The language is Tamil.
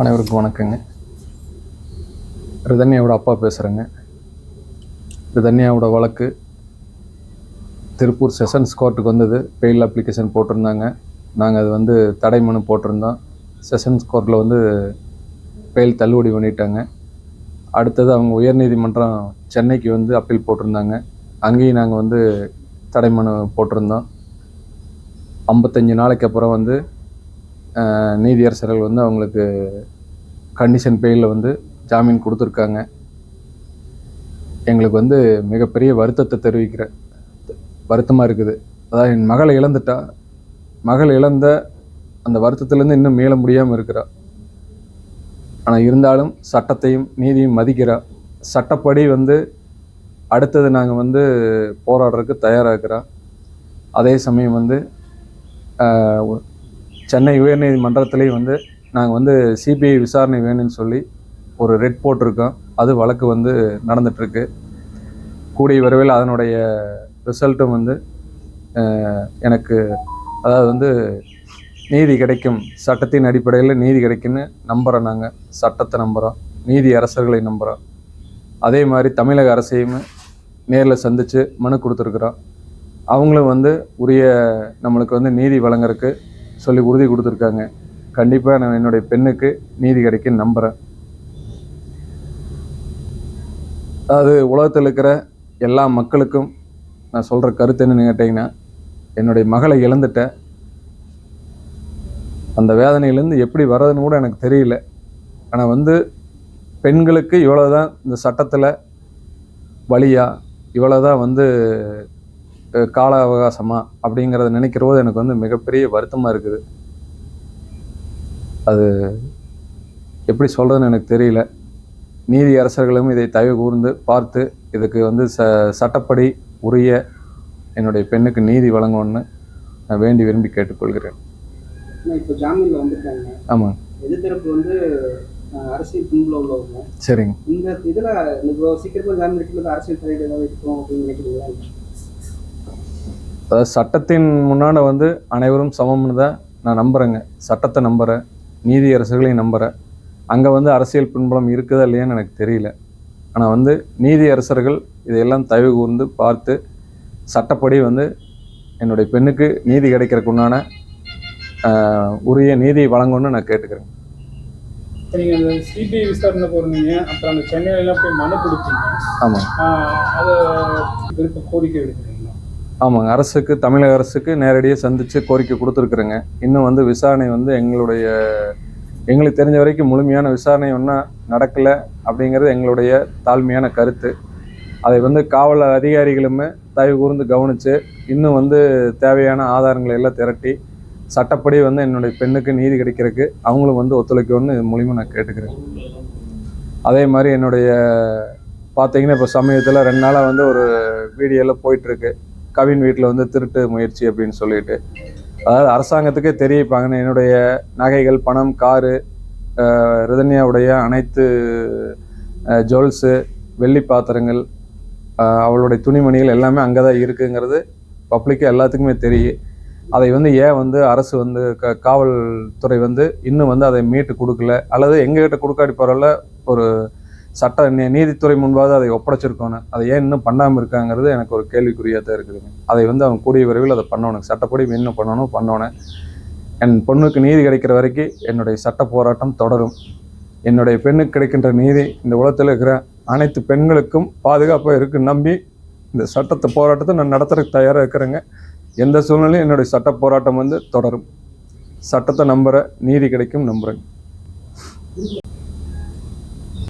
அனைவருக்கும் வணக்கங்க. ரிதன்யாவோட அப்பா பேசுகிறேங்க ரிதன்யாவோட வழக்கு திருப்பூர் செஷன்ஸ் கோர்ட்டுக்கு வந்தது. பெயில் அப்ளிகேஷன் போட்டிருந்தாங்க. நாங்கள் அது வந்து தடை மனு போட்டிருந்தோம். செஷன்ஸ் கோர்ட்டில் வந்து பெயில் தள்ளுபடி பண்ணிட்டாங்க. அடுத்தது அவங்க உயர்நீதிமன்றம் சென்னைக்கு வந்து அப்பீல் போட்டிருந்தாங்க. அங்கேயும் நாங்கள் வந்து தடை மனு போட்டிருந்தோம். ஐம்பத்தஞ்சு நாளைக்கு அப்புறம் வந்து நீதியரசர்கள் வந்து அவங்களுக்கு கண்டிஷன் பெயிலில் வந்து ஜாமீன் கொடுத்துருக்காங்க. எங்களுக்கு வந்து மிகப்பெரிய வருத்தத்தை தெரிவிக்கிற வருத்தமாக இருக்குது. அதாவது என் மகளை இழந்துட்டா. மகள் இழந்த அந்த வருத்தத்துலேருந்து இன்னும் மீள முடியாமல் இருக்கிறா. ஆனால் இருந்தாலும் சட்டத்தையும் நீதியும் மதிக்கிறா. சட்டப்படி வந்து அடுத்தது நாங்கள் வந்து போராடுறதுக்கு தயாராகிறோம் அதே சமயம் வந்து சென்னை உயர்நீதிமன்றத்துலேயும் வந்து நாங்கள் வந்து சிபிஐ விசாரணை வேணும்னு சொல்லி ஒரு ரெட் போட்டிருக்கோம். அது வழக்கு வந்து நடந்துகிட்ருக்கு கூடிய விரைவில் அதனுடைய ரிசல்ட்டும் வந்து எனக்கு அதாவது வந்து நீதி கிடைக்கும் சட்டத்தின் அடிப்படையில் நீதி கிடைக்குன்னு நம்புகிறோம் நாங்கள் சட்டத்தை நம்புகிறோம் நீதி அரசர்களை நம்புகிறோம் அதே மாதிரி தமிழக அரசையும் நேரில் சந்தித்து மனு கொடுத்துருக்குறோம். அவங்களும் வந்து உரிய நம்மளுக்கு வந்து நீதி வழங்குறதுக்கு சொல்லி உறுதி கொடுத்துருக்காங்க. கண்டிப்பாக நான் என்னுடைய பெண்ணுக்கு நீதி கிடைக்கும் நம்புகிறேன் அது உலகத்தில் இருக்கிற எல்லா மக்களுக்கும் நான் சொல்கிற கருத்து என்னன்னு கேட்டிங்கன்னா என்னுடைய மகளை இழந்துட்டேன் அந்த வேதனையிலேருந்து எப்படி வர்றதுன்னு கூட எனக்கு தெரியல. ஆனால் வந்து பெண்களுக்கு இவ்வளோ தான் இந்த சட்டத்தில் வழியாக இவ்வளோ தான் வந்து கால அவகாசமா அப்படிங்கிறத நினைக்கிற போது எனக்கு வந்து மிகப்பெரிய வருத்தமாக இருக்குது. அது எப்படி சொல்கிறதுன்னு எனக்கு தெரியல. நீதி அரசர்களும் இதை தயவு கூர்ந்து பார்த்து இதுக்கு வந்து ச சட்டப்படி உரிய என்னுடைய பெண்ணுக்கு நீதி வழங்கணும்னு நான் வேண்டி விரும்பி கேட்டுக்கொள்கிறேன். ஆமாம் எதிர்த்தரப்பு வந்து அஹ், அரசியல் பின்புல உள்ளவங்க. சரிங்க. இந்த இதுல இப்போ சீக்கிரமா ஜாமீன் அரசியல் தலையீடு ஏதாவது இருக்கும் அப்படின்னு நினைக்கிறீங்களா? அதாவது சட்டத்தின் முன்னாடி வந்து அனைவரும் சமம்னு தான் நான் நம்புகிறேங்க சட்டத்தை நம்புகிறேன் நீதி அரசுகளையும் நம்புகிறேன் அங்கே வந்து அரசியல் பின்புலம் இருக்குதா இல்லையான்னு எனக்கு தெரியல. ஆனால் வந்து நீதி அரசர்கள் இதையெல்லாம் தயவு கூர்ந்து பார்த்து சட்டப்படி வந்து என்னுடைய பெண்ணுக்கு நீதி கிடைக்கிறதுக்கு உண்டான ஆஹ், உரிய நீதியை வழங்கணும்னு நான் கேட்டுக்கிறேன். நீங்க அந்த சிபிஐ விசாரணை போறீங்க. அப்புறம் அந்த சென்னையில எல்லாம் போய் மனு கொடுத்தீங்க. ஆமாம் அதை கோரிக்கை எடுக்கிறீங்களா ஆமாங்க. அரசுக்கு தமிழக அரசுக்கு நேரடியாக சந்தித்து கோரிக்கை கொடுத்துருக்குறேங்க. இன்னும் வந்து விசாரணை வந்து எங்களுடைய எங்களுக்கு தெரிஞ்ச வரைக்கும் முழுமையான விசாரணை ஒன்றும் நடக்கலை அப்படிங்கிறது எங்களுடைய தாழ்மையான கருத்து. அதை வந்து காவல் அதிகாரிகளுமே தயவு கூர்ந்து கவனித்து இன்னும் வந்து தேவையான ஆதாரங்களை எல்லாம் திரட்டி சட்டப்படி வந்து என்னுடைய பெண்ணுக்கு நீதி கிடைக்கிறதுக்கு அவங்களும் வந்து ஒத்துழைக்கணும்னு இது மூலிமா நான் கேட்டுக்கிறேன். அதே மாதிரி என்னுடைய பார்த்தீங்கன்னா இப்போ சமயத்தில் ரெண்டு நாளாக வந்து ஒரு வீடியோவில் போயிட்டுருக்கு கவின் வீட்டில் வந்து திருட்டு முயற்சி அப்படின்னு சொல்லிட்டு. அதாவது அரசாங்கத்துக்கே தெரிவிப்பாங்கன்னு என்னுடைய நகைகள் பணம் காரு ரிதன்யாவுடைய அனைத்து ஜுவல்ஸு வெள்ளி பாத்திரங்கள் அவளுடைய துணிமணிகள் எல்லாமே அங்கே தான் இருக்குங்கிறது பப்ளிக்காக எல்லாத்துக்குமே தெரியும். அதை வந்து ஏன் வந்து அரசு வந்து க காவல்துறை வந்து இன்னும் வந்து அதை மீட்டு கொடுக்கல? அல்லது எங்ககிட்ட கொடுக்காடி பரவாயில்ல ஒரு சட்ட நீ- நீதித்துறை முன்பாக அதை ஒப்படைச்சிருக்கணும் அதை ஏன் இன்னும் பண்ணாமல் இருக்காங்கிறது எனக்கு ஒரு கேள்விக்குறியாக தான் இருக்குதுங்க அதை வந்து அவங்க கூடிய விரைவில் அதை பண்ணணும். சட்டப்படி இன்னும் பண்ணணும் பண்ணணும் என் பொண்ணுக்கு நீதி கிடைக்கிற வரைக்கும் என்னுடைய சட்ட போராட்டம் தொடரும். என்னுடைய பெண்ணுக்கு கிடைக்கின்ற நீதி இந்த உலகத்தில் இருக்கிற அனைத்து பெண்களுக்கும் பாதுகாப்பாக இருக்குன்னு நம்பி இந்த சட்டத்தை போராட்டத்தை நான் நடத்துறதுக்கு தயாராக இருக்கிறேங்க. எந்த சூழ்நிலையும் என்னுடைய சட்ட போராட்டம் வந்து தொடரும். சட்டத்தை நம்புகிற நீதி கிடைக்கும் நம்புகிறேன்